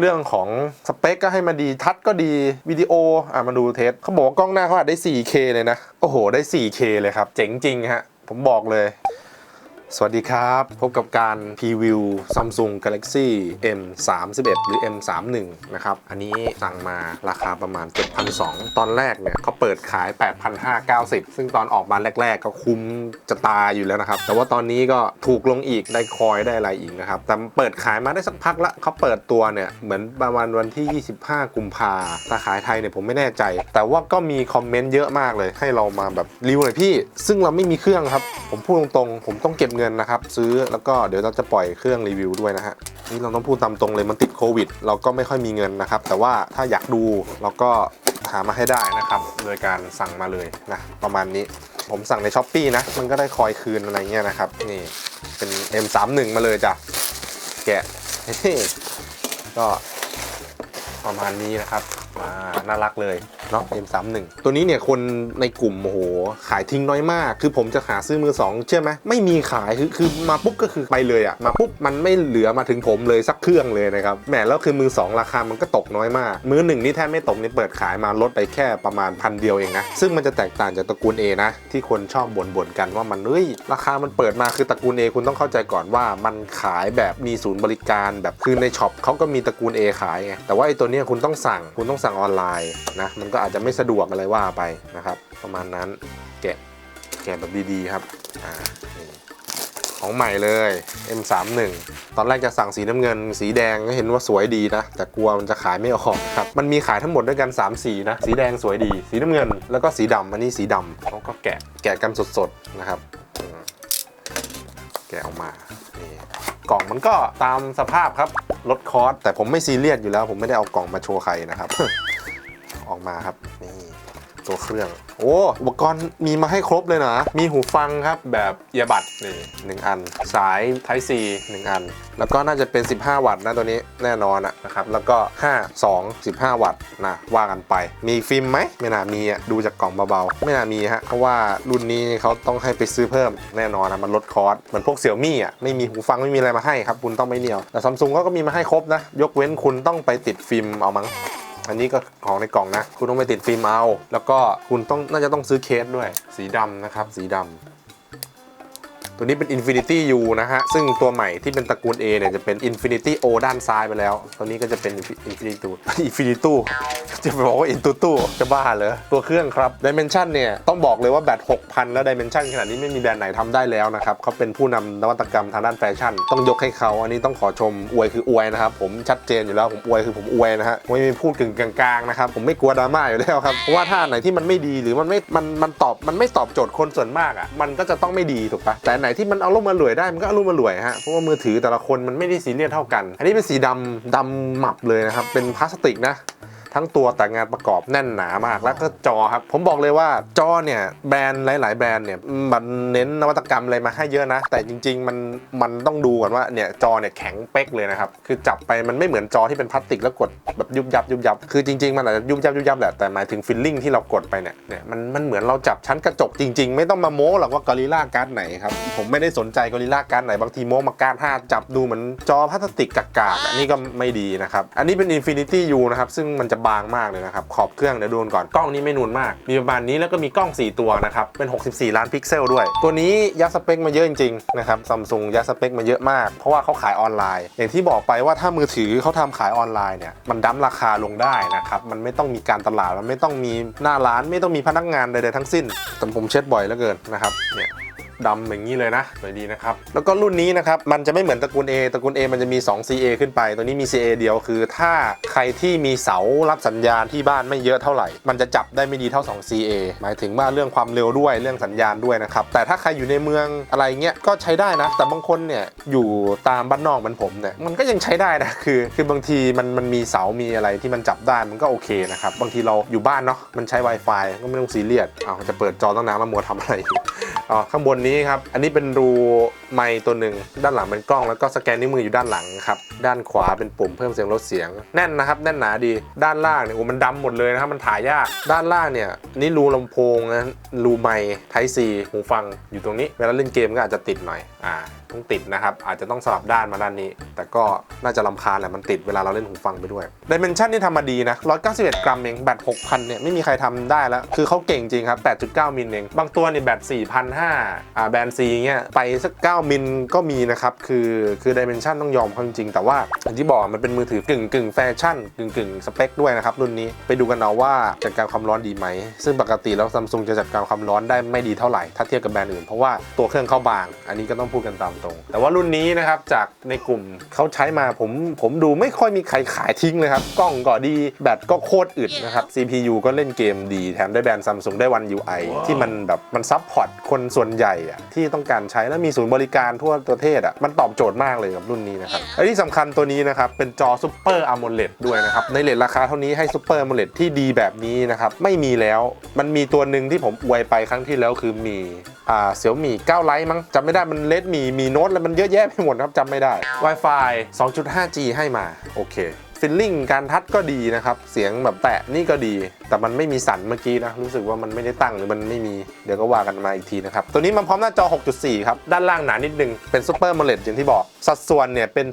เรื่องของสเปคก็ให้มาดีทัชก็ดีวิดีโออะมาดูเทสเขาบอกกล้องหน้าเขาอัดได้ 4K เลยนะ โอ้โห ได้ 4K เลยครับ เจ๋งจริงฮะ ผมบอกเลย สวัสดีครับ พบกับการพรีวิว Samsung Galaxy M31 หรือ M31 นะครับ อันนี้สั่งมาราคาประมาณ 7,200 ตอนแรกเนี่ยเขาเปิดขาย 8,590 ซึ่งตอนออกมาแรก ๆ ก็คุ้มจะตายอยู่แล้วนะครับ แต่ว่าตอนนี้ก็ถูกลงอีกได้คอยได้อะไรอีกนะครับ แต่เปิดขายมาได้สักพักละเขาเปิดตัวเนี่ย เหมือนประมาณวันที่ 25 กุมภาถ้าขายไทยเนี่ยผมไม่แน่ใจ แต่ว่าก็มีคอมเมนต์เยอะมากเลย ให้เรามาแบบรีวิวหน่อยพี่ ซึ่งเราไม่มีเครื่องครับ ผมพูดตรงๆ ผมต้องเก็บเงินนะครับ ซื้อแล้วก็เดี๋ยวเราจะปล่อยเครื่องรีวิวด้วยนะฮะนี่เราต้องพูดตามตรงเลยมันติดโควิด เราก็ไม่ค่อยมีเงินนะครับ แต่ว่าถ้าอยากดูเราก็หามาให้ได้นะครับ โดยการสั่งมาเลยนะประมาณนี้ผมสั่งในช้อปปีนะ มันก็ได้คอยคืนอะไรเงี้ยนะครับ นี่เป็น M31 มาเลยจ้ะ แกะก็ ประมาณนี้นะครับอ่าน่ารักเลยเนาะ M31 ตัวนี้เนี่ยคนในกลุ่มโอ้โหขายทิ้งน้อยมาก คือผมจะหาซื้อมือสองเชื่อไหมไม่มีขายคือคือมาปุ๊บก็คือไปเลยอะมาปุ๊บมันไม่เหลือมาถึงผมเลยสักเครื่องเลยนะครับแหมแล้วคือมือสองราคามันก็ตกน้อยมาก มือหนึ่งนี่แทบไม่ตกนี่เปิดขายมาลดไปแค่ประมาณพันเดียวเองนะซึ่งมันจะแตกต่างจากตระกูล A นะ ที่คนชอบบ่นๆกันว่ามันเฮ้ยราคามันเปิดมาคือตระกูล A คุณต้องเข้าใจก่อนว่ามันขายแบบมีศูนย์บริการแบบคือในช็อปเขาก็มีตระกูล A ขายไงแต่ว่าไอ้ตัวนี้ยคุณต้องสั่ง คุณต้องสั่งออนไลน์นะ มันก็อาจจะไม่สะดวกอะไรว่าไปนะครับ ประมาณนั้น แกะ แกะแบบดีๆครับอ่าของใหม่เลย M31 ตอนแรกจะสั่งสีน้ำเงิน สีแดงก็เห็นว่าสวยดีนะ แต่กลัวมันจะขายไม่ออกครับ มันมีขายทั้งหมดด้วยกัน 3 สีนะ สีแดงสวยดี สีน้ำเงิน แล้วก็สีดำอันนี้สีดำเขาก็แกะ แกะกันสดๆนะครับ แกะออกมา นี่ กล่องมันก็ตามสภาพครับลดคอสแต่ผมไม่ซีเรียสอยู่แล้ว ผมไม่ได้เอากล่องมาโชว์ใครนะครับ ออกมาครับนี่ ตัวเครื่อง โอ้อุปกรณ์มีมาให้ครบเลยนะ มีหูฟังครับแบบเอียบัดนี่หนึ่งอัน สาย Type C หนึ่งอัน แล้วก็น่าจะเป็น 15 วัตต์นะตัวนี้แน่นอนอะนะครับ แล้วก็ 5 2 15 วัตต์นะว่ากันไป มีฟิล์มไหมไม่น่ามีอะดูจากกล่องเบาๆ ไม่น่ามีฮะ เพราะว่ารุ่นนี้เขาต้องให้ไปซื้อเพิ่มแน่นอนนะมันลดคอสเหมือนพวกเสี่ยวมี่อะไม่มีหูฟังไม่มีอะไรมาให้ครับคุณต้องไม่เนียวแต่ซัมซุงเขาก็มีมาให้ครบนะยกเว้นคุณต้องไปติดฟิล์มเอามั้ง อันนี้ก็ของในกล่องนะ คุณต้องไปติดฟิล์มเอา แล้วก็คุณต้องน่าจะต้องซื้อเคสด้วย สีดำนะครับ สีดำ ตัวนี้เป็น Infinity U นะฮะ ซึ่งตัวใหม่ที่เป็นตระกูล A เนี่ยจะเป็น Infinity O ด้านซ้ายไปแล้ว ตัวนี้ก็จะเป็น Infinity Infinity จะไปบอกว่า Intutu จะบ้าเหรอ ตัวเครื่องครับ Dimension เนี่ย ต้องบอกเลยว่าแบต 6,000 แล้ว Dimension ขนาดนี้ไม่มีแบรนด์ไหนทำได้แล้วนะครับเขาเป็นผู้นำนวัตกรรมทางด้านแฟชั่น ต้องยกให้เขา อันนี้ต้องขอชม อวยคืออวยนะครับ ผมชัดเจนอยู่แล้ว ผมอวยคือผมอวยนะฮะ ไม่มีพูดกึ่งกลางๆนะครับ ผมไม่กลัวดราม่าอยู่แล้วครับ เพราะว่าถ้าไหนที่มันไม่ดีหรือมันไม่ มัน มันตอบ มันไม่ตอบโจทย์คนส่วนมากอะ มันก็จะต้องไม่ดีถูกปะแต่ไหนที่มันเอาลงมารวยได้มันก็เอาลงมารวยฮะเพราะว่ามือถือแต่ละคนมันไม่ได้ซีเรียสเท่ากัน อันนี้เป็นสีดำดำหมับเลยนะครับเป็นพลาสติกนะ ทั้งตัวแต่งานประกอบแน่นหนามาก แล้วก็จอครับ ผมบอกเลยว่าจอเนี่ยแบรนด์หลาย ๆ แบรนด์เนี่ยมันเน้นนวัตกรรมอะไรมาให้เยอะนะ แต่จริง ๆ มันมันต้องดูก่อนว่าเนี่ยจอเนี่ยแข็งเป๊กเลยนะครับ คือจับไปมันไม่เหมือนจอที่เป็นพลาสติกแล้วกดแบบยุบยับยุบยับคือจริง ๆ มันอาจจะยุบยับยุบยับแหละแต่หมายถึงฟิลลิ่งที่เรากดไปเนี่ยเนี่ยมันมันเหมือนเราจับชั้นกระจกจริง ๆ ไม่ต้องมาโม้หรอกว่ากอริล่าการ์ดไหนครับผมไม่ได้สนใจกอริล่าการ์ดไหนบางทีโม้มาการ์ดห้าจับดูเหมือนจอพลาสติกกากๆอันนี้ก็ไม่ดีนะครับอันนี้เป็น Infinity U นะครับซึ่งมันจะบางมากเลยนะครับ ขอบเครื่องเดี๋ยวดูกันก่อนกล้องนี้ไม่นูนมาก มีประมาณนี้แล้วก็มีกล้อง 4 ตัวนะครับ เป็น 64 ล้านพิกเซลด้วย ตัวนี้ยัดสเปคมาเยอะจริงๆนะครับซัมซุงยัดสเปคมาเยอะมาก เพราะว่าเขาขายออนไลน์ อย่างที่บอกไปว่าถ้ามือถือเขาทำขายออนไลน์เนี่ยมันดั้มราคาลงได้นะครับมันไม่ต้องมีการตลาดมันไม่ต้องมีหน้าร้านไม่ต้องมีพนักงานใดๆทั้งสิ้นแต่ผมเช็ดบ่อยเหลือเกินนะครับเนี่ย ดำอย่างนี้เลยนะสวยดีนะครับ แล้วก็รุ่นนี้นะครับ มันจะไม่เหมือนตระกูล A ตระกูล A มันจะมี 2 CA ขึ้นไป ตัวนี้มี CA เดียวคือ ถ้าใครที่มีเสารับสัญญาณที่บ้านไม่เยอะเท่าไหร่ มันจะจับได้ไม่ดีเท่า 2 CA หมายถึงว่าเรื่องความเร็วด้วยเรื่องสัญญาณด้วยนะครับ แต่ถ้าใครอยู่ในเมืองอะไรเงี้ยก็ใช้ได้นะ แต่บางคนเนี่ยอยู่ตามบ้านนอกเหมือนผมเนี่ยมันก็ยังใช้ได้นะคือ คือบางทีมันมันมีเสามีอะไรที่มันจับได้มันก็โอเคนะครับบางทีเราอยู่บ้านเนาะมันใช้ Wi-Fi ก็ไม่ต้องซีเรียสเอาวจะเปิดจอตั้งนานแล้วมัวทำอะไร อ๋อข้างบนนี้ครับ อันนี้เป็นรูไมค์ตัวหนึ่ง ด้านหลังเป็นกล้องแล้วก็สแกนนิ้วมืออยู่ด้านหลังครับ ด้านขวาเป็นปุ่มเพิ่มเสียงลดเสียง แน่นนะครับ แน่นหนาดี ด้านล่างเนี่ยโอ้มันดำหมดเลยนะครับ มันถ่ายยาก ด้านล่างเนี่ย นี่รูลำโพงนะรูไมค์ไทซีหูฟังอยู่ตรงนี้ เวลาเล่นเกมก็อาจจะติดหน่อย อ่า ต้องติดนะครับ อาจจะต้องสลับด้านมาด้านนี้ แต่ก็น่าจะลำคาญแหละมันติดเวลาเราเล่นหูฟังไปด้วยดิเมนชันนี่ทำมาดีนะ191 กรัมเองแบต6,000เนี่ยไม่มีใครทำได้แล้ว คือเขาเก่งจริงครับ 8.9 มิลเอง บางตัวนี่แบต4,500อ่าแบรนด์ซีเงี้ยไปสัก 9 มิลก็มีนะครับคือคือดิเมนชันต้องยอมเขาจริงแต่ว่าอย่างที่บอกมันเป็นมือถือกึ่งกึ่งแฟชั่นกึ่งกึ่งสเปคด้วยนะครับรุ่นนี้ไปดูกันเอาว่าจัดการความร้อนดีไหม ซึ่งปกติแล้วซัมซุงจะจัดการความร้อนได้ไม่ดีเท่าไหร่ถ้าเทียบกับแบรนด์อื่นเพราะว่าตัวเครื่องเขาบาง อันนี้ก็ต้องพูดกันตามตรง แต่ว่ารุ่นนี้นะครับจากในกลุ่มเขาใช้มาผมผมดูไม่ค่อยมีใครขายทิ้งเลยครับกล้องก็ดีแบตก็โคตรอึดนะครับ CPU ก็เล่นเกมดีแถมได้แบรนด์ซัมซุงได้วัน UI ที่มันแบบมันซับพอร์ตคนส่วนใหญ่อะที่ต้องการใช้แล้วมีศูนย์บริการทั่วประเทศอะมันตอบโจทย์มากเลยกับรุ่นนี้นะครับและที่สำคัญตัวนี้นะครับเป็นจอ Super AMOLED ด้วยนะครับในเลทราคาเท่านี้ให้ Super AMOLED ที่ดีแบบนี้นะครับไม่มีแล้วมันมีตัวหนึ่งที่ผมอวยไปครั้งที่แล้วคือมีอ่าเสี่ยวมี่9ไลท์มั้งจำไม่ได้มันเลดมีมีโน้ตแล้วมันเยอะแยะไปหมดครับจำไม่ได้ Wi-Fi 2.5G ให้มา โอเค ฟิลลิ่งการทัดก็ดีนะครับ เสียงแบบแตะนี่ก็ดี แต่มันไม่มีสันเมื่อกี้นะ รู้สึกว่ามันไม่ได้ตั้งหรือมันไม่มี เดี๋ยวก็ว่ากันมาอีกทีนะครับ ตัวนี้มันพร้อมหน้าจอ 6.4 ครับ ด้านล่างหนานิดนึง เป็นซูเปอร์ม l เลดอย่างที่บอก สัดส่วนเนี่ยเป็น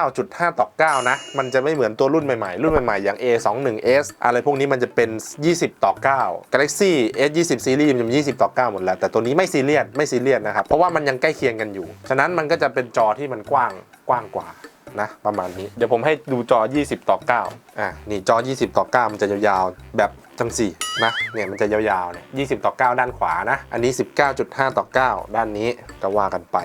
19.5 ต่อ 9 นะ มันจะไม่เหมือนตัวรุ่นใหม่ๆ รุ่นใหม่ๆ อย่าง A21s อะไรพวกนี้มันจะเป็น 20 ต่อ 9 Galaxy S20 Series มันจะ20 ต่อ 9 หมดแล้ว แต่ตัวนี้ไม่ซีเรียสไม่ซีเรียสนะครับเพราะว่ามันยังใกล้เคียงกันอยู่ ฉะนั้นมันก็จะเป็นจอที่มันกว้างกว้างกว่า นะประมาณนี้ เดี๋ยวผมให้ดูจอ 20 ต่อ 9 อะนี่จอ 20 ต่อ 9 มันจะยาวๆ แบบจังสี่นะเนี่ยมันจะยาวๆเนี่ย20 ต่อ 9 ด้านขวานะ อันนี้ 19.5 ต่อ 9 ด้านนี้ก็ว่ากันไป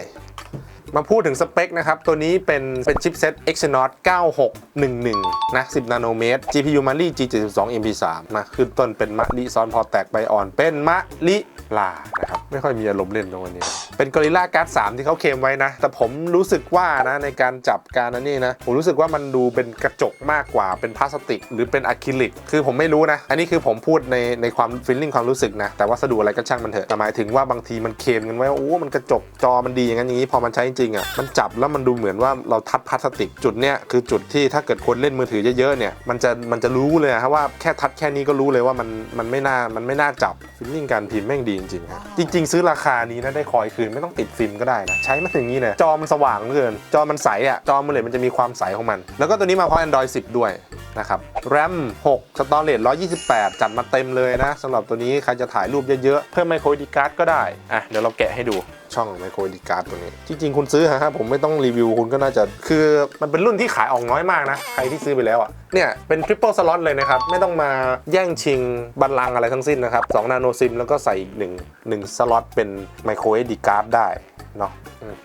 มาพูดถึงสเปคนะครับ ตัวนี้เป็นเป็นชิปเซ็ต Exynos 9611 นะ 10 นาโนเมตร GPU Mali G72 MP3 มาขึ้นต้นเป็นมะลิซ้อนพอแตกใบอ่อนเป็นมะลิลานะครับ ไม่ค่อยมีอารมณ์เล่นตรงวันนี้ เป็น Gorilla Glass 3ที่เขาเคลมไว้นะ แต่ผมรู้สึกว่านะในการจับการนั้นนี่นะ ผมรู้สึกว่ามันดูเป็นกระจกมากกว่าเป็นพลาสติก หรือเป็นอะคริลิก คือผมไม่รู้นะ อันนี้คือผมพูดในในความฟีลลิ่งความรู้สึกนะ แต่วัสดุอะไรก็ช่างมันเถอะแต่หมายถึงว่าบางทีมันเคลมกันไว้ว่าโอ้ มันกระจกจอมันดีอย่างนั้นอย่างนี้ พอมันใช้จริงๆอะ มันจับแล้วมันดูเหมือนว่าเราทัดพลาสติก จุดเนี้ยคือจุดที่ถ้าเกิดคนเล่นมือถือเยอะๆเนี่ย มันจะมันจะรู้เลยอะว่าแค่ทัดแค่นี้ก็รู้เลยว่ามันมันไม่น่ามันไม่น่าจับฟีลลิ่งการพิมพ์แม่งดีจริงๆฮะจริงๆซื้อราคานี้นะได้คอยคืนไม่ต้องติดฟิล์มก็ได้นะ ใช้มันอย่างนี้เลยจอมันสว่างเหลือเกิน จอมันใสอะจอมันเลยมันจะมีความใสของมัน แล้วก็ตัวนี้มาพร้อม Android 10 ด้วยนะครับแรม6สตอเรจ128 จัดมาเต็มเลยนะสำหรับตัวนี้ใครจะถ่ายรูปเยอะๆ เพิ่มไมโครดีการ์ดก็ได้อะเดี๋ยวเราแกะให้ดู ช่องไมโครดีการ์ดตัวนี้ จริง ๆ คุณซื้อฮะผมไม่ต้องรีวิวคุณก็น่าจะ คือมันเป็นรุ่นที่ขายออกน้อยมากนะ ใครที่ซื้อไปแล้วอะ เนี่ย เป็นทริปเปิลสล็อตเลยนะครับ ไม่ต้องมาแย่งชิงบัลลังก์อะไรทั้งสิ้นนะครับ2นาโนซิมแล้วก็ใส่อีกหนึ่งหนึ่งสล็อตเป็นไมโครดีการ์ดได้ เนาะ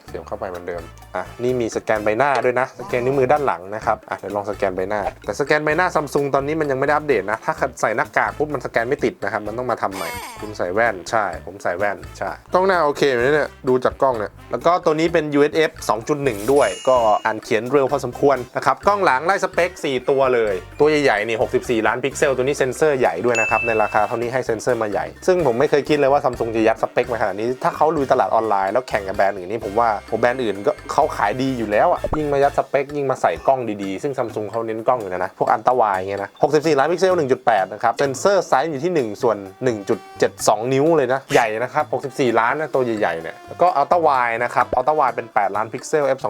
เสียบเข้าไปเหมือนเดิมอะนี่มีสแกนใบหน้าด้วยนะ สแกนนิ้วมือด้านหลังนะครับอะเดี๋ยวลองสแกนใบหน้า แต่สแกนใบหน้าซัมซุงตอนนี้มันยังไม่ได้อัปเดตนะ ถ้าใส่หน้ากากปุ๊บมันสแกนไม่ติดนะครับ มันต้องมาทำใหม่ คุณใส่แว่นใช่ ผมใส่แว่นใช่กล้องหน้าโอเคไหมเนี่ยดูจากกล้องเนี่ยแล้วก็ตัวนี้เป็น UHF 2.1 ด้วย ก็อ่านเขียนเร็วพอสมควรนะครับกล้องหลังไล่สเปค 4 ตัวเลย ตัวใหญ่ๆนี่64 ล้านพิกเซลตัวนี้เซนเซอร์ใหญ่ด้วยนะครับในราคาเท่านี้ให้เซนเซอร์มาใหญ่ซึ่งผมไม่เคยคิดเลยว่าซัมซุงจะยัดสเปคมาขนาดนี้ถ้าเขาลุยตลาดออนไลน์แล้วแข่งกับแบรนด์อื่นนี่ผมว่าผมแบรนด์อื่นก็เขาขายดีอยู่แล้วอะยิ่งมายัดสเปค ยิ่งมาใส่กล้องดีๆ ซึ่งซัมซุงเขาเน้นกล้องอยู่แล้วนะ พวกอันตวายเงี้ยนะ 64 ล้านพิกเซล 1.8 นะครับ เซนเซอร์ไซส์อยู่ที่ 1 ส่วน 1.72 นิ้วเลยนะ ใหญ่นะครับ 64 ล้านนะตัวใหญ่ๆเนี่ยแล้วก็อัลตวายนะครับอัลตวายเป็น 8 ล้านพิกเซล f 2.2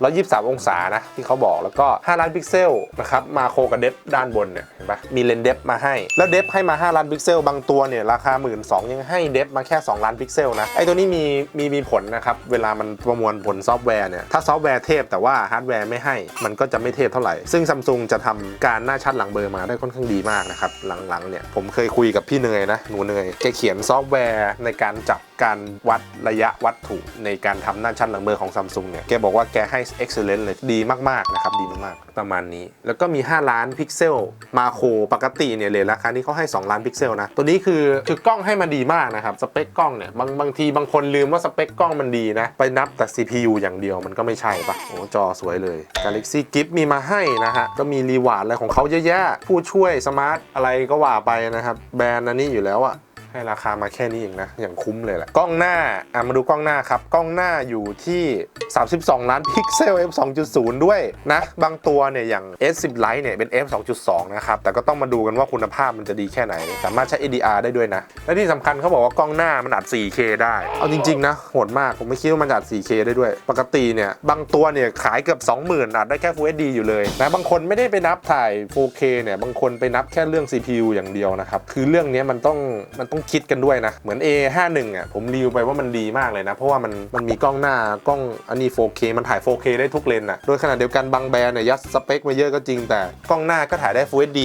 123 องศานะที่เขาบอกแล้วก็ 5 ล้านพิกเซลนะครับมาโคกับเดฟด้านบนเนี่ยเห็นปะมีเลนเดฟมาให้ แล้วเดฟให้มา 5 ล้านพิกเซลบางตัวเนี่ยราคา 1 2ื่นยังให้เดฟมาแค่ 2 ล้านพิกเซลนะไอตัวนี้มีมีมีผลนะครับ เวลามันประมวลผลซอฟต์แวร์เนี่ย ถ้าซอฟต์แวร์เทพแต่ว่าฮาร์ดแวร์ไม่ให้ มันก็จะไม่เทพเท่าไหร่ ซึ่งซัมซุงจะทำการหน้าชัดหลังเบอร์มาได้ค่อนข้างดีมากนะครับ หลังๆเนี่ย ผมเคยคุยกับพี่เนยนะ หนูเนย แกเขียนซอฟต์แวร์ในการจับ การวัดระยะวัตถุในการทำหน้าชัดหลังเบอร์ของซัมซุงเนี่ยแกบอกว่าแกให้ excellent เลยดีมากๆนะครับดีมากๆ ประมาณนี้ แล้วก็มี 5 ล้านพิกเซลมาโครปกติเนี่ยเลทราคานี้เขาให้ 2 ล้านพิกเซลนะ ตัวนี้คือคือกล้องให้มาดีมากนะครับ สเปคกล้องเนี่ยบางบางทีบางคนลืมว่าสเปคกล้องมันดีนะ ไปนับแต่ CPU อย่างเดียวมันก็ไม่ใช่ปะโอ้จอสวยเลย Galaxy Gift มีมาให้นะฮะก็มีรีวาร์ดอะไรของเขาเยอะแยะผู้ช่วยสมาร์ทอะไรก็ว่าไปนะครับแบรนด์อันนี้อยู่แล้วอะ ให้ราคามาแค่นี้เองนะ อย่างคุ้มเลยแหละ กล้องหน้า อะมาดูกล้องหน้าครับ กล้องหน้าอยู่ที่ 32 ล้านพิกเซล f 2.0 ด้วยนะ บางตัวเนี่ย อย่าง S10 Lite เนี่ย เป็น f 2.2 นะครับ แต่ก็ต้องมาดูกันว่าคุณภาพมันจะดีแค่ไหน สามารถใช้ ADR ได้ด้วยนะ และที่สำคัญเขาบอกว่ากล้องหน้ามันอัด 4K ได้ เอาจริง ๆ นะ โหดมาก ผมไม่คิดว่ามันอัด 4K ได้ด้วย ปกติเนี่ย บางตัวเนี่ย ขายเกือบ 20,000อัดได้แค่ Full HD อยู่เลยนะ บางคนไม่ได้ไปนับถ่าย 4K เนี่ย บางคนไปนับแค่เรื่อง CPU อย่างเดียวนะครับ คือเรื่องนี้มันต้อง มันต้องคิดกันด้วยนะ เหมือน A51 อะผมรีวิวไปว่ามันดีมากเลยนะ เพราะว่ามันมันมีกล้องหน้ากล้องอันนี้ 4K มันถ่าย 4K ได้ทุกเลนอะโดยขณะเดียวกันบางแบรนด์เนี่ยยัดสเปคมาเยอะก็จริงแต่กล้องหน้าก็ถ่ายได้ Full HD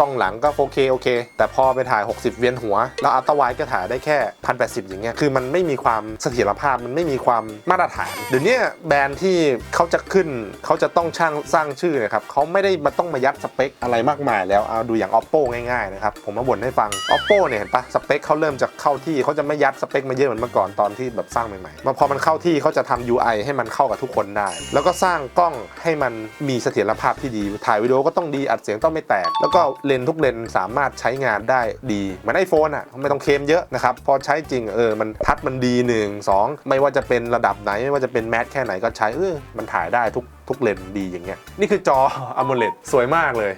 กล้องหลังก็ 4K โอเค แต่พอไปถ่าย 60 เวียนหัว แล้วอัลตร้าไวก็ถ่ายได้แค่ 1080 อย่างเงี้ยคือมันไม่มีความเสถียรภาพมันไม่มีความมาตรฐานเดี๋ยวนี้แบรนด์ที่เขาจะขึ้นเขาจะต้องช่างสร้างชื่อนะครับเขาไม่ได้มาต้องมายัดสเปคอะไรมากมายแล้วเอาดูอย่าง oppo ง่ายๆนะครับผมมาบ่นให้ฟัง oppo เนี่ยเห็นปะสเปคเขาเริ่มจะเข้าที่เขาจะไม่ยัดสเปคมาเยอะเหมือนเมื่อก่อนตอนที่แบบสร้างใหม่ๆมาพอมันเข้าที่เขาจะทำ UI ให้มันเข้ากับทุกคนได้ แล้วก็สร้างกล้องให้มันมีเสถียรภาพที่ดีถ่ายวิดีโอก็ต้องดีอัดเสียงต้องไม่แตก แล้วก็เลนทุกเลนสามารถใช้งานได้ดีเหมือนไอโฟนอะไม่ต้องเคมเยอะนะครับพอใช้จริงเออมันทัดมันดีหนึ่งสองไม่ว่าจะเป็นระดับไหนไม่ว่าจะเป็นแมสแค่ไหนก็ใช้เออมันถ่ายได้ทุกทุกเลนดีอย่างเงี้ยนี่คือจอ AMOLED สวยมากเลย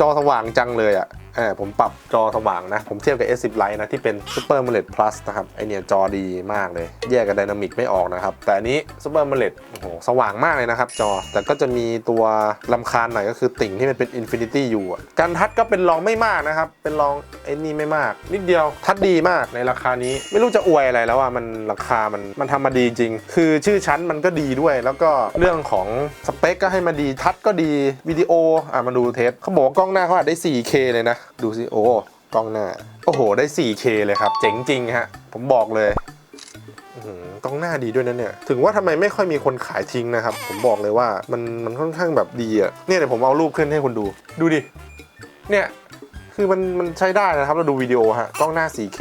จอสว่างจังเลยอะ ออผมปรับจอสว่างนะ ผมเทียบกับ S10 Lite นะที่เป็น Super AMOLED Plus นะครับไอเนี่ยจอดีมากเลย แยกกับ Dynamic ไม่ออกนะครับ แต่อันนี้ Super AMOLED โอ้โหสว่างมากเลยนะครับจอ แต่ก็จะมีตัวลำคาญหน่อยก็คือติ่งที่มันเป็น Infinity U อะการทัดก็เป็นรองไม่มากนะครับ เป็นรองไอ้นี่ไม่มาก นิดเดียวทัดดีมากในราคานี้ ไม่รู้จะอวยอะไรแล้วอะมันราคามันมันทำมาดีจริง คือชื่อชั้นมันก็ดีด้วย แล้วก็เรื่องของสเปคก็ให้มาดีทัดก็ดีวิดีโออะมาดูเทสเขาบอกว่ากล้องหน้าเขาอัดได้ 4K เลยนะดูสิโอ้กล้องหน้า โอ้โห ได้ 4K เลยครับ เจ๋งจริงฮะ ผมบอกเลยกล้องหน้าดีด้วยนะเนี่ย ถึงว่าทำไมไม่ค่อยมีคนขายทิ้งนะครับ ผมบอกเลยว่ามันมันค่อนข้างแบบดีอะเนี่ยเดี๋ยวผมเอารูปขึ้นให้คุณดู ดูดิ เนี่ยคือมันมันใช้ได้นะครับเราดูวิดีโอฮะกล้องหน้า 4K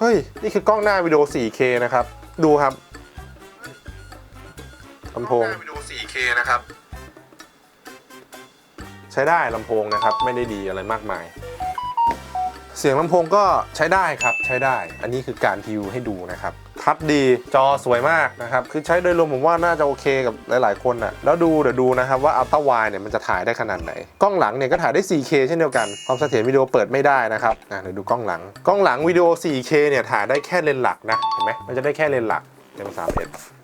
เฮ้ย นี่คือกล้องหน้าวิดีโอ 4K นะครับ ดูครับลำโพงวิดีโอ 4K นะครับ ช้ได้ลำโพงนะครับ ไม่ได้ดีอะไรมากมาย เสียงลำโพงก็ใช้ได้ครับใช้ได้ อันนี้คือการพิวให้ดูนะครับ ทัดดีจอสวยมากนะครับ คือใช้โดยรวมผมว่าน่าจะโอเคกับหลาย ๆ คนน่ะแล้วดูเดี๋ยวดูนะครับว่าอัลตร้าไวเนี่ยมันจะถ่ายได้ขนาดไหน กล้องหลังเนี่ยก็ถ่ายได้ 4K เช่นเดียวกันความเสถียรวิดีโอเปิดไม่ได้นะครับอะเดี๋ยวดูกล้องหลัง กล้องหลังวิดีโอ 4K เนี่ยถ่ายได้แค่เลนส์หลักนะเห็นไหมมันจะได้แค่เลนส์หลักเลนส์3 1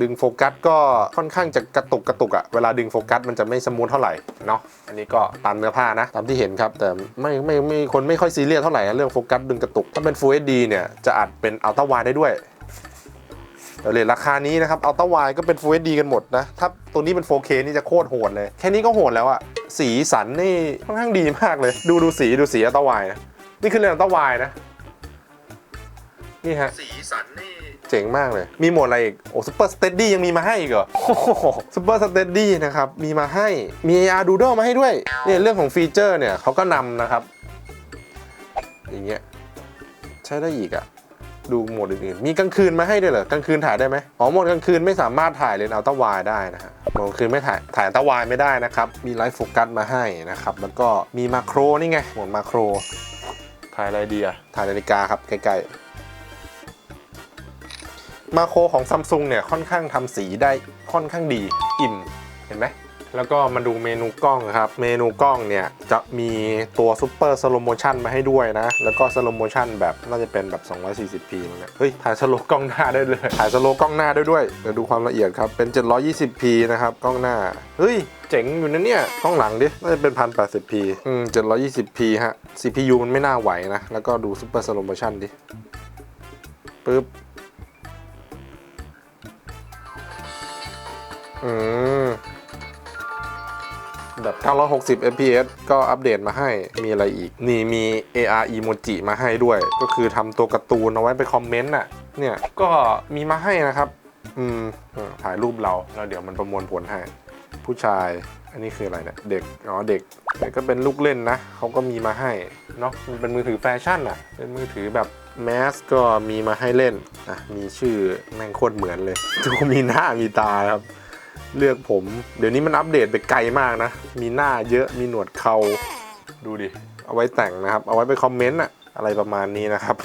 ดึงโฟกัสก็ค่อนข้างจะกระตุกกระตุกอะเวลาดึงโฟกัสมันจะไม่สมูทเท่าไหร่เนาะอันนี้ก็ตามเนื้อผ้านะ ตามที่เห็นครับ แต่ไม่ไม่ไม่คนไม่ค่อยซีเรียสเท่าไหร่เรื่องโฟกัสดึงกระตุก ถ้าเป็น Full HD เนี่ยจะอัดเป็นอัลตร้าไวได้ด้วยแต่เลทราคานี้นะครับอัลตร้าไวก็เป็น Full HD กันหมดนะ ถ้าตัวนี้เป็น 4K นี่จะโคตรโหดเลย แค่นี้ก็โหดแล้วอะสีสันนี่ค่อนข้างดีมากเลย ดูดูสีดูสีอัลตร้าไวนะนี่คือเลนส์อัลตร้าไวนะนี่ฮะสีสันนี่ เจ๋งมากเลย มีโหมดอะไรอีก โอ้ซูเปอร์สเตดดี้ยังมีมาให้อีกเหรอโอ้โหซูเปอร์สเตดดี้นะครับ มีมาให้ มี AR Doodle มาให้ด้วย เนี่ยเรื่องของฟีเจอร์เนี่ยเขาก็นำนะครับ อย่างเงี้ย ใช้ได้อีกอะดูโหมดอื่นๆ มีกลางคืนมาให้ด้วยเหรอ กลางคืนถ่ายได้ไหมอ๋อ โหมดกลางคืนไม่สามารถถ่ายเลนส์อัลตร้าไวได้นะฮะ โหมดกลางคืนไม่ถ่าย ถ่ายอัลตร้าไวไม่ได้นะครับ มีไลฟ์โฟกัสมาให้นะครับ แล้วก็มีมาโครนี่ไง โหมดมาโคร ถ่ายอะไรดีอะถ่ายนาฬิกาครับใกล้ๆ มาโครของซัมซุงเนี่ยค่อนข้างทำสีได้ค่อนข้างดีอิ่มเห็นไหมแล้วก็มาดูเมนูกล้องครับ เมนูกล้องเนี่ยจะมีตัวซูเปอร์สโลโมชันมาให้ด้วยนะ แล้วก็สโลโมชันแบบน่าจะเป็นแบบ 240p มั้งเนี่ยเฮ้ย ถ่ายสโลกล้องหน้าได้เลย ถ่ายสโลกล้องหน้าได้ด้วยเดี๋ยวดูความละเอียดครับ เป็น 720p นะครับ กล้องหน้า เฮ้ย เจ๋งอยู่นะเนี่ย กล้องหลังดิ น่าจะเป็น 1080p อืม 720p ฮะ CPU มันไม่น่าไหวนะ แล้วก็ดูซูเปอร์สโลโมชันดิปึ๊บ อืมแบบ960 fps ก็อัปเดตมาให้ มีอะไรอีก นี่มี AR emoji มาให้ด้วย ก็คือทำตัวการ์ตูนเอาไว้ไปคอมเมนต์น่ะ เนี่ย ก็มีมาให้นะครับ อืม ถ่ายรูปเรา แล้วเดี๋ยวมันประมวลผลให้ ผู้ชาย อันนี้คืออะไรเนี่ย เด็ก อ๋อ เด็ก เด็กก็เป็นลูกเล่นนะ เขาก็มีมาให้ เนาะมันเป็นมือถือแฟชั่นอะเป็นมือถือแบบแมสก็มีมาให้เล่น อะ มีชื่อแม่งโคตรเหมือนเลยดูมีหน้ามีตาครับ เลือกผม เดี๋ยวนี้มันอัปเดตไปไกลมากนะ มีหน้าเยอะมีหนวดเขาดูดิ เอาไว้แต่งนะครับ เอาไว้ไปคอมเมนต์อะอะไรประมาณนี้นะครับ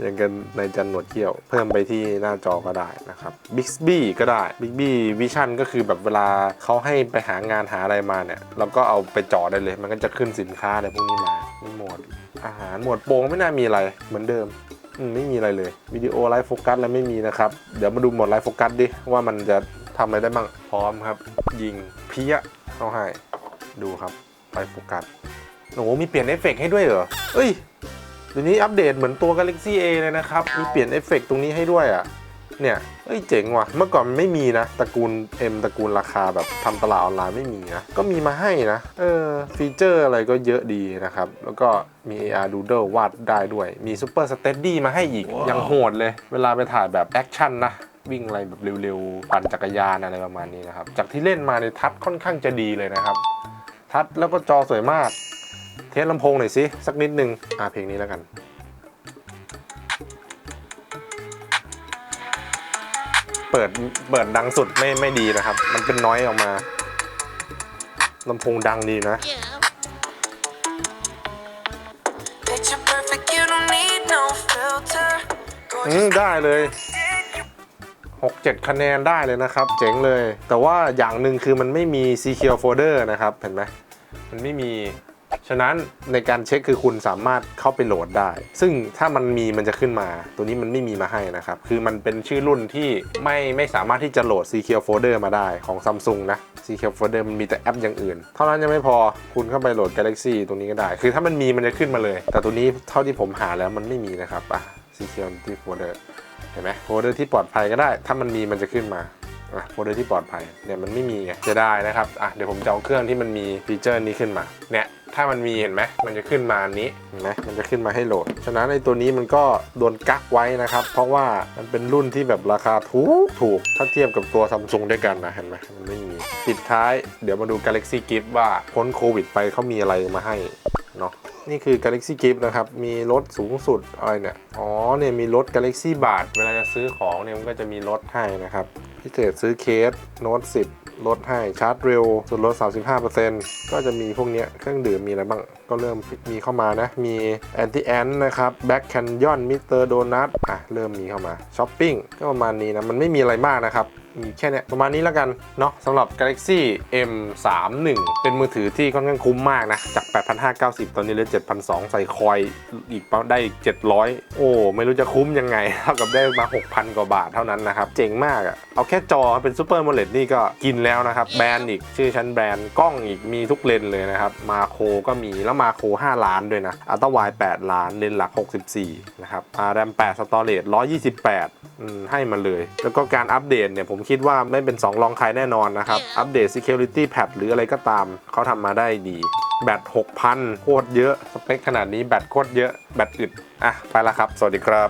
อย่างกันในจันหนวดเขี้ยว เพิ่มไปที่หน้าจอก็ได้นะครับ Bixby ก็ได้ Bixby Vision ก็คือแบบเวลาเขาให้ไปหางานหาอะไรมาเนี่ย เราก็เอาไปจอได้เลย มันก็จะขึ้นสินค้าอะไรพวกนี้มานี่หมวดอาหารหมวดโปรงไม่น่ามีอะไรเหมือนเดิม ไม่มีอะไรเลยวิดีโอไลฟ์โฟกัสแล้วไม่มีนะครับ เดี๋ยวมาดูหมดไลฟ์โฟกัสดิ ว่ามันจะทำอะไรได้บ้างพร้อมครับ ยิงเพี้ยเข้าให้ ดูครับไลฟ์โฟกัสโอ้โหมีเปลี่ยนเอฟเฟกต์ให้ด้วยเหรอเอ้ยเดี๋ยวนี้อัปเดตเหมือนตัว Galaxy A เลยนะครับ มีเปลี่ยนเอฟเฟกต์ตรงนี้ให้ด้วยอะ เนี่ย เอ้ยเจ๋งว่ะ เมื่อก่อนมันไม่มีนะ ตระกูล M ตระกูลราคาแบบทำตลาดออนไลน์ไม่มีนะ ก็มีมาให้นะ เออ ฟีเจอร์อะไรก็เยอะดีนะครับ แล้วก็มี AR Doodle วาดได้ด้วย มี Super Steady มาให้อีกยังโหดเลย เวลาไปถ่ายแบบแอคชั่นนะวิ่งอะไรแบบเร็วๆ ปั่นจักรยานอะไรประมาณนี้นะครับ จากที่เล่นมาในยทัดค่อนข้างจะดีเลยนะครับ ทัดแล้วก็จอสวยมาก เทสลำโพงหน่อยสิสักนิดนึง อ่าเพลงนี้แล้วกัน เปิดเปิดดังสุดไม่ไม่ดีนะครับ มันเป็นน้อยออกมาลำโพงดังดีนะ Picture perfect, you don't need no filter. อืมได้เลย6-7คะแนนได้เลยนะครับ เจ๋งเลย แต่ว่าอย่างหนึ่งคือมันไม่มี Secure Folder นะครับ เห็นไหมมันไม่มี ฉะนั้นในการเช็คคือคุณสามารถเข้าไปโหลดได้ ซึ่งถ้ามันมีมันจะขึ้นมา ตัวนี้มันไม่มีมาให้นะครับ คือมันเป็นชื่อรุ่นที่ไม่ไม่สามารถที่จะโหลด Secure Folder มาได้ของ Samsung นะ Secure Folder มันมีแต่แอปอย่างอื่น เท่านั้นยังไม่พอคุณเข้าไปโหลด Galaxy ตัวนี้ก็ได้ คือถ้ามันมีมันจะขึ้นมาเลย แต่ตัวนี้เท่าที่ผมหาแล้วมันไม่มีนะครับอะ Security Folder เห็นไหมโฟลเดอร์ที่ปลอดภัยก็ได้ ถ้ามันมีมันจะขึ้นมาอะโฟลเดอร์ที่ปลอดภัยเนี่ยมันไม่มีไงจะได้นะครับอะเดี๋ยวผมจะเอาเครื่องที่มันมีฟีเจอร์นี้ขึ้นมาเนี่ย ถ้ามันมีเห็นไหมมันจะขึ้นมาอันนี้เห็นไหมมันจะขึ้นมาให้โหลด ฉะนั้นในตัวนี้มันก็โดนกักไว้นะครับ เพราะว่ามันเป็นรุ่นที่แบบราคาถูกถูกถ้าเทียบกับตัวซัมซุงด้วยกันนะเห็นไหมมันไม่มีปิดท้ายเดี๋ยวมาดู Galaxy Gift ว่าพ้นโควิดไปเขามีอะไรมาให้เนาะนี่คือ Galaxy Gift นะครับ มีลดสูงสุดอะไรเนี่ย อ๋อ เนี่ยมีลด Galaxy บาท เวลาจะซื้อของเนี่ยมันก็จะมีลดให้นะครับ พิเศษซื้อเคสโน้ต10 ลดให้ชาร์จเร็วส่วนลด 35%ก็จะมีพวกนี้เครื่องดื่มมีอะไรบ้าง ก็เริ่มมีเข้ามานะ มีแอนตี้แอนนะครับแบ็กแคนยอนมิสเตอร์โดนัทอะเริ่มมีเข้ามาช้อปปิ้งก็ประมาณนี้นะ มันไม่มีอะไรมากนะครับ มีแค่นี้ประมาณนี้แล้วกันเนาะสำหรับ Galaxy M31 เป็นมือถือที่ค่อนข้างคุ้มมากนะ จาก 8,590 ตอนนี้เหลือ 7,200 ใส่คอยอีกได้อีก 700 โอ้ ไม่รู้จะคุ้มยังไง เท่ากับได้มา 6,000 กว่าบาทเท่านั้นนะครับ เจ๋งมากอะเอาแค่จอเป็น Super AMOLED นี่ก็กินแล้วนะครับ แบรนด์อีก ชื่อชั้นแบรนด์ กล้องอีกมีทุกเลนเลยนะครับ มาโคก็มีแล้วมาโค 5 ล้านด้วยนะอัลตร้าไว8ล้านเลนหลัก 64 นะครับอ่าแรม8สตอเรจ128 ให้มาเลย แล้วก็การอัปเดตเนี่ยผมคิดว่าไม่เป็น 2 รองใครแน่นอนนะครับ อัปเดต Security Patch หรืออะไรก็ตาม เขาทำมาได้ดี แบต 6,000 โคตรเยอะ สเปคขนาดนี้แบตโคตรเยอะ แบตอึด อะ ไปละครับ สวัสดีครับ